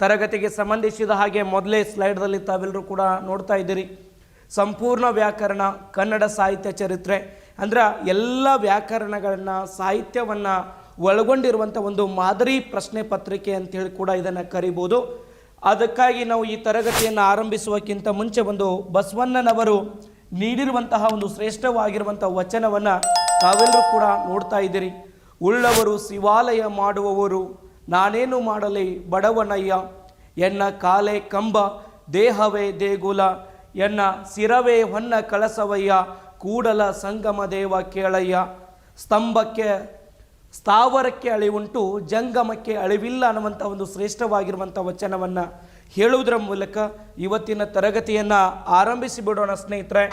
ತರಗತಿಗೆ ಸಂಬಂಧಿಸಿದ ಹಾಗೆ ಮೊದಲೇ ಸ್ಲೈಡ್ದಲ್ಲಿ ತಾವೆಲ್ಲರೂ ಕೂಡ ನೋಡ್ತಾ ಇದ್ದೀರಿ. ಸಂಪೂರ್ಣ ವ್ಯಾಕರಣ ಕನ್ನಡ ಸಾಹಿತ್ಯ ಚರಿತ್ರೆ. ಅಂದ್ರೆ ಎಲ್ಲ ವ್ಯಾಕರಣಗಳನ್ನು, ಸಾಹಿತ್ಯವನ್ನು ಒಳಗೊಂಡಿರುವಂಥ ಒಂದು ಮಾದರಿ ಪ್ರಶ್ನೆ ಪತ್ರಿಕೆ ಅಂತೇಳಿ ಕೂಡ ಇದನ್ನು ಕರಿಬೋದು. ಅದಕ್ಕಾಗಿ ನಾವು ಈ ತರಗತಿಯನ್ನು ಆರಂಭಿಸುವಕ್ಕಿಂತ ಮುಂಚೆ ಒಂದು ಬಸವಣ್ಣನವರು ನೀಡಿರುವಂತಹ ಒಂದು ಶ್ರೇಷ್ಠವಾಗಿರುವಂಥ ವಚನವನ್ನು ತಾವೆಲ್ಲರೂ ಕೂಡ ನೋಡ್ತಾ ಇದ್ದೀರಿ. ಉಳ್ಳವರು ಶಿವಾಲಯ ಮಾಡುವವರು ನಾನೇನು ಮಾಡಲಿ ಬಡವನಯ್ಯ, ಎನ್ನ ಕಾಲೆ ಕಂಬ, ದೇಹವೇ ದೇಗುಲ, ಎನ್ನ ಸಿರವೇ ಹೊನ್ನ ಕಳಸವಯ್ಯ, ಕೂಡಲ ಸಂಗಮ ದೇವ ಕೇಳಯ್ಯ. ಸ್ತಂಭಕ್ಕೆ, ಸ್ಥಾವರಕ್ಕೆ ಅಳಿವುಂಟು, ಜಂಗಮಕ್ಕೆ ಅಳಿವಿಲ್ಲ ಅನ್ನುವಂಥ ಒಂದು ಶ್ರೇಷ್ಠವಾಗಿರುವಂಥ ವಚನವನ್ನು ಹೇಳುವುದರ ಮೂಲಕ ಇವತ್ತಿನ ತರಗತಿಯನ್ನು ಆರಂಭಿಸಿ ಬಿಡೋಣ ಸ್ನೇಹಿತರೆ.